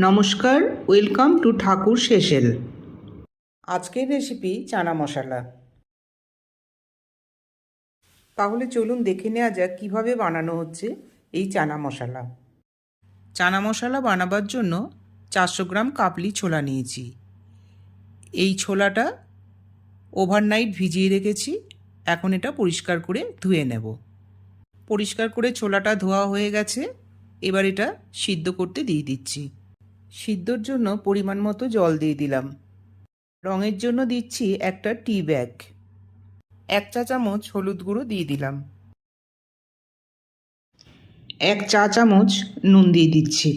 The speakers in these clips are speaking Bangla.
নমস্কার, ওয়েলকাম টু ঠাকুর শেষেল। আজকের রেসিপি চানা মশলা। তাহলে চলুন দেখে নেওয়া যাক কীভাবে বানানো হচ্ছে এই চানা মশলা। চানা মশলা বানাবার জন্য চারশো গ্রাম কাবলি ছোলা নিয়েছি। এই ছোলাটা ওভারনাইট ভিজিয়ে রেখেছি, এখন এটা পরিষ্কার করে ধুয়ে নেব। পরিষ্কার করে ছোলাটা ধোয়া হয়ে গেছে, এবার এটা সিদ্ধ করতে দিয়ে দিচ্ছি। সিদ্ধর জন্য পরিমাণ মতো জল দিয়ে দিলাম। রঙের জন্য দিচ্ছি একটা টি ব্যাগ। এক চা চামচ হলুদ গুঁড়ো দিয়ে দিলাম। এক চা চামচ নুন দিয়ে দিচ্ছি।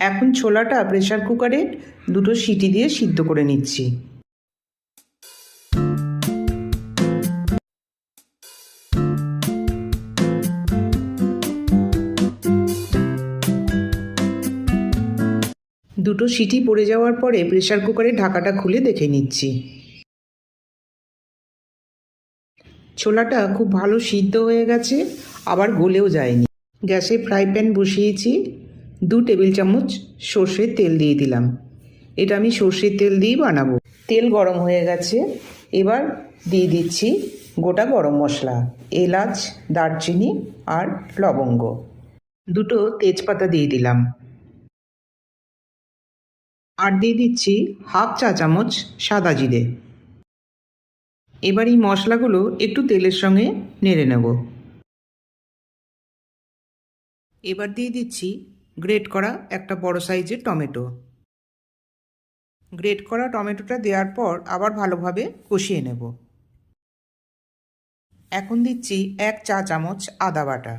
এখন ছোলাটা প্রেশার কুকারে দুটো সিটি দিয়ে সিদ্ধ করে নিচ্ছি। দুটো সিটি পড়ে যাওয়ার পরে প্রেশার কুকারের ঢাকাটা খুলে দেখে নিচ্ছি। ছোলাটা খুব ভালো সিদ্ধ হয়ে গেছে, আবার গলেও যায়নি। গ্যাসে ফ্রাই প্যান বসিয়েছি, দু টেবিল চামচ সর্ষের তেল দিয়ে দিলাম। এটা আমি সর্ষের তেল দিয়েই বানাবো। তেল গরম হয়ে গেছে, এবার দিয়ে দিচ্ছি গোটা গরম মশলা, এলাচ, দারচিনি আর লবঙ্গ। দুটো তেজপাতা দিয়ে দিলাম। আর দিয়ে দিচ্ছি হাফ চা চামচ সাদা জিরে। এবার এই মশলাগুলো একটু তেলের সঙ্গে নেড়ে নেব। এবার দিয়ে দিচ্ছি গ্রেট করা একটা বড় সাইজের টমেটো। গ্রেট করা টমেটোটা দেওয়ার পর আবার ভালোভাবে কষিয়ে নেব। এখন দিচ্ছি এক চা চামচ আদা বাটা।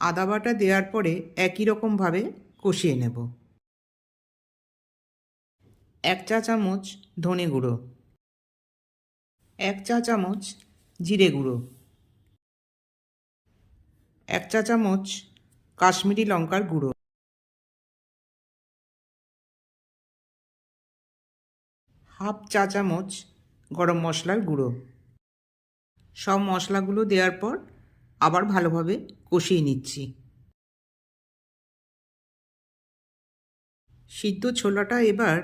আদা বাটা দেওয়ার পরে একই রকমভাবে কষিয়ে নেব। এক চা চামচ ধনে গুঁড়ো। এক চা চামচ জিরে গুঁড়ো। এক চা চামচ কাশ্মীরি লঙ্কার গুঁড়ো। হাফ চা চামচ গরম মশলার গুঁড়ো। সব মশলাগুলো দেওয়ার পর আবার ভালোভাবে কষিয়ে নিচ্ছি। সিদ্ধ ছোলাটা এবার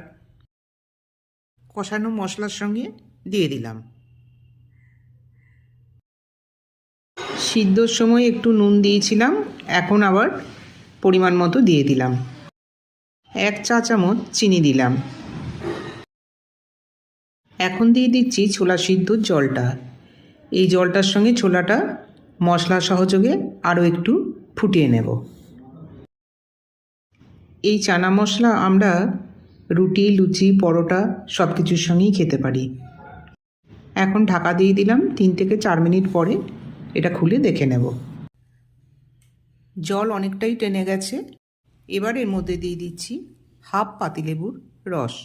কষানো মশলার সঙ্গে দিয়ে দিলাম। সিদ্ধর সময় একটু নুন দিয়েছিলাম, এখন আবার পরিমাণ মতো দিয়ে দিলাম। এক চা চামচ চিনি দিলাম। এখন দিয়ে দিচ্ছি ছোলা সিদ্ধর জলটা। এই জলটার সঙ্গে ছোলাটা মশলা সহযোগে আরও একটু ফুটিয়ে নেব। এই চানা মশলা আমরা রুটি, লুচি, পরোটা সব কিছুর সঙ্গেই খেতে পারি। এখন ঢাকা দিয়ে দিলাম তিন থেকে চার মিনিট পরে। এটা খুলে দেখে নেব। জল অনেকটাই টেনে গেছে। এবার এর মধ্যে দিয়ে দিচ্ছি হাফ পাতিলেবুর রস।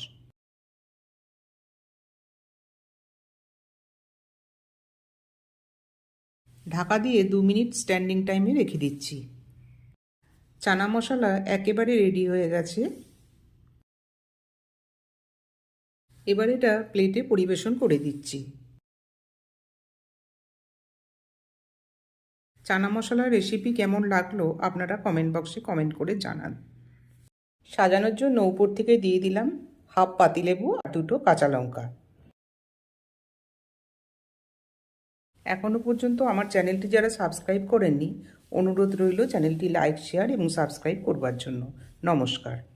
ঢাকা দিয়ে দু মিনিট স্ট্যান্ডিং টাইমে রেখে দিচ্ছি। চানা মশলা একেবারে রেডি হয়ে গেছে। এবার এটা প্লেটে পরিবেশন করে দিচ্ছি। চানা মশলার রেসিপি কেমন লাগল আপনারা কমেন্ট বক্সে কমেন্ট করে জানান। সাজানোর জন্য উপর থেকে দিয়ে দিলাম হাফ পাতিলেবু আর দুটো কাঁচা লঙ্কা। এখনও পর্যন্ত আমার চ্যানেলটি যারা সাবস্ক্রাইব করেননি, অনুরোধ রইল চ্যানেলটি লাইক শেয়ার এবং সাবস্ক্রাইব করবার জন্য। নমস্কার।